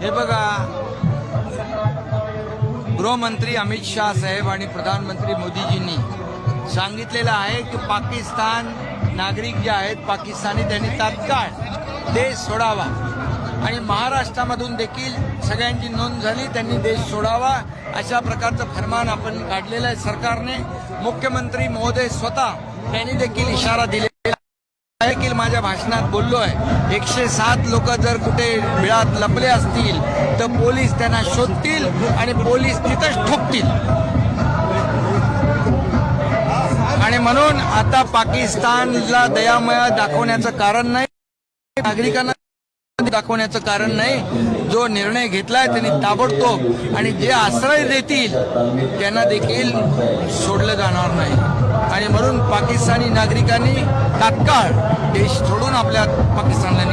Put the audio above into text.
हे बघा. गृहमंत्री अमित शाह साहेब आणि प्रधानमंत्री मोदीजींनी सांगितलेलं आहे की पाकिस्तान नागरिक जे आहेत पाकिस्तानी त्यांनी तात्काळ देश सोडावा. आणि महाराष्ट्रामधून देखील सगळ्यांची नोंद झाली त्यांनी देश सोडावा अशा प्रकारचं फरमान आपण काढलेलं आहे सरकारने. मुख्यमंत्री महोदय स्वतः त्यांनी देखील इशारा दिलेला देखील माझ्या भाषणात बोललो आहे एकशे सात लोक जर कुठे मिळात लपले असतील तर पोलीस त्यांना शोधतील आणि पोलीस तिथंच ठोकतील. आणि म्हणून आता पाकिस्तानला दयामया दाखवण्याचं कारण नाही. नागरिकांना दाखवण्याचं कारण नाही. जो निर्णय घेतलाय त्यांनी ताबडतोब आणि जे आश्रय देतील त्यांना देखील सोडलं जाणार नाही. आणि म्हणून पाकिस्तानी नागरिकांनी तात्काळ देश सोडून आपल्या पाकिस्तानला